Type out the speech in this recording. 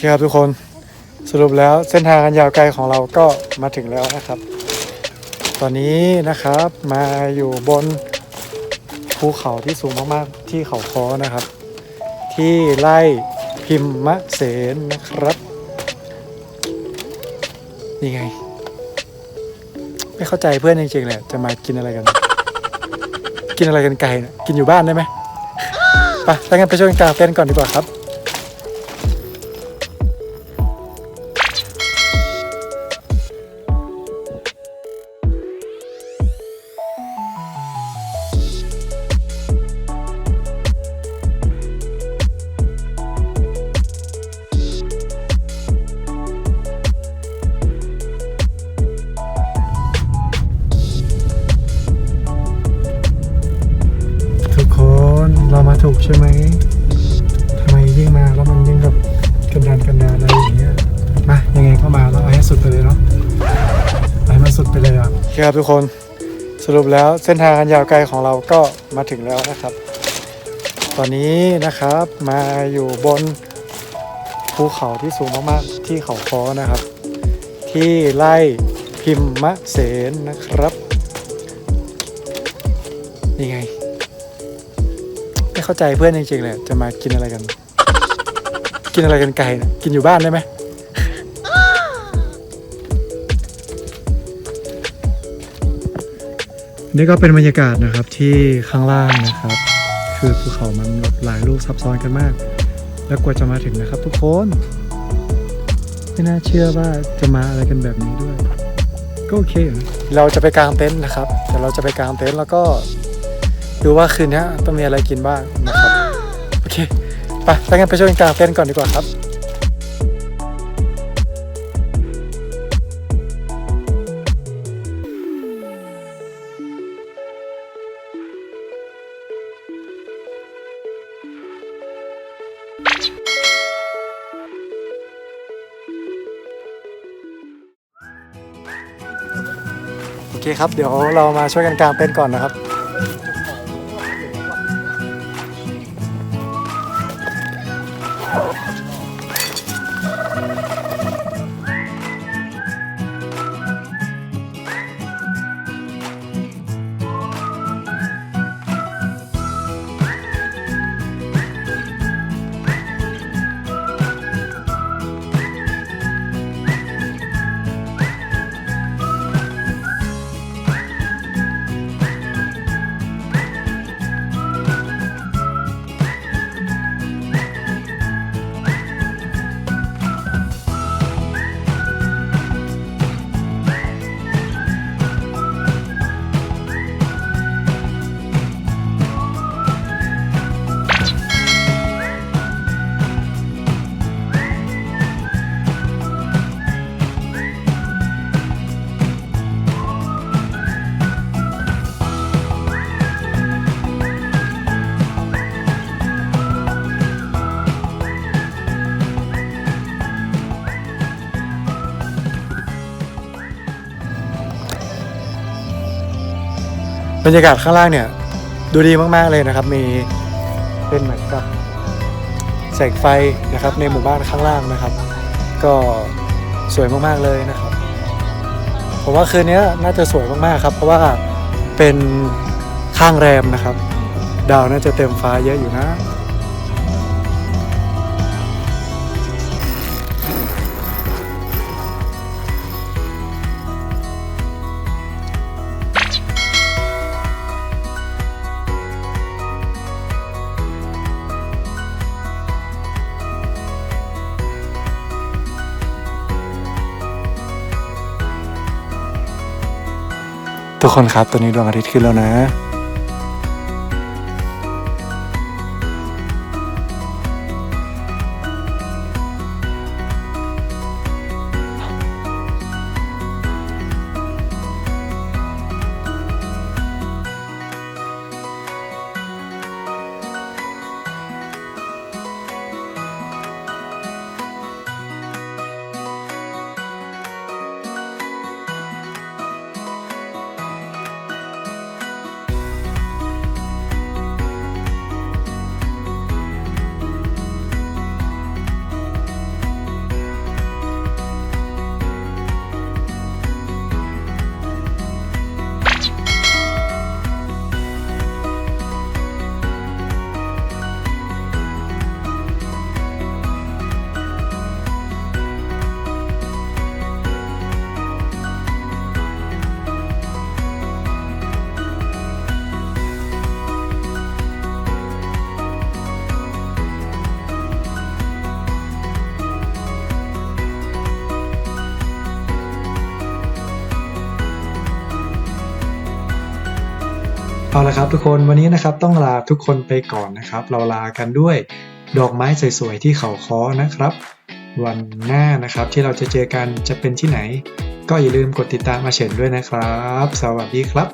คครับทุกคนสรุปแล้วเส้นทางอันยาวไกลของเราก็มาถึงแล้วนะครับ ตอนนี้นะครับมาอยู่บนภูเขาที่สูงมากๆที่เขาค้อนะครับ ที่ไล่พิมมะเสนนะครับนี่ไง ไม่เข้าใจเพื่อนจริงๆเลยจะมากินอะไรกัน กินอะไรกันไกลนะกินอยู่บ้านได้ไหมไปถ้างั้นไปช่วยกันกางเต็นก่อนดีกว่าครับ ทำไมยิ่งมาแล้วมันยิ่งแบบกันดานกันดานอะไรอย่างเงี้ยมายังไงก็มาแล้วเอาให้สุดไปเลยเนาะเอาให้มันสุดไปเลยอะครับทุกคนสรุปแล้วเส้นทางอันยาวไกลของเราก็มาถึงแล้วนะครับ ตอนนี้นะครับมาอยู่บนภูเขาที่สูงมากๆที่เขาค้อนะครับ ที่ไล่พิมมะเสนนะครับ เข้าใจเพื่อนจริงๆเลยจะมากินอะไรกัน กินอะไรกันไกลนะกินอยู่บ้านได้ไหมนี่ก็เป็นบรรยากาศนะครับที่ข้างล่างนะครับ คือภูเขามันแบบหลายลูกซับซ้อนกันมาก แล้วกว่าจะมาถึงนะครับ ทุกคน ไม่น่าเชื่อว่าจะมาอะไรกันแบบนี้ด้วย ก็โอเคอยู่นะเราจะไปกางเต็นท์นะครับเดี๋ยวเราจะไปกางเต็นท์แล้วก็ ดูว่าคืนนี้ต้องมีอะไรกินบ้างนะครับโอเคไปถ้างั้นไปช่วยกันกางเต็นท์ก่อนดีกว่าครับ โอเคครับ เดี๋ยวเรามาช่วยกันกางเต็นท์ก่อนนะครับ บรรยากาศข้างล่างเนี่ย ดูดีมากๆเลยนะครับ มีเป็นเหมือนกับแสงไฟนะครับ ในหมู่บ้านข้างล่างนะครับ ก็สวยมากๆเลยนะครับผมว่าคืนนี้น่าจะสวยมากๆครับ เพราะว่าเป็นข้างแรมนะครับ ดาวน่าจะเต็มฟ้าเยอะอยู่นะ ทุกคนครับตอนนี้ดวงอาทิตย์ขึ้นแล้วนะ เอาละครับทุกคนวันนี้นะครับต้องลาทุกคนไปก่อนนะครับ เราลากันด้วยดอกไม้สวยๆที่เขาค้อนะครับ วันหน้านะครับที่เราจะเจอกันจะเป็นที่ไหน ก็อย่าลืมกดติดตามอาเฉินด้วยนะครับ สวัสดีครับ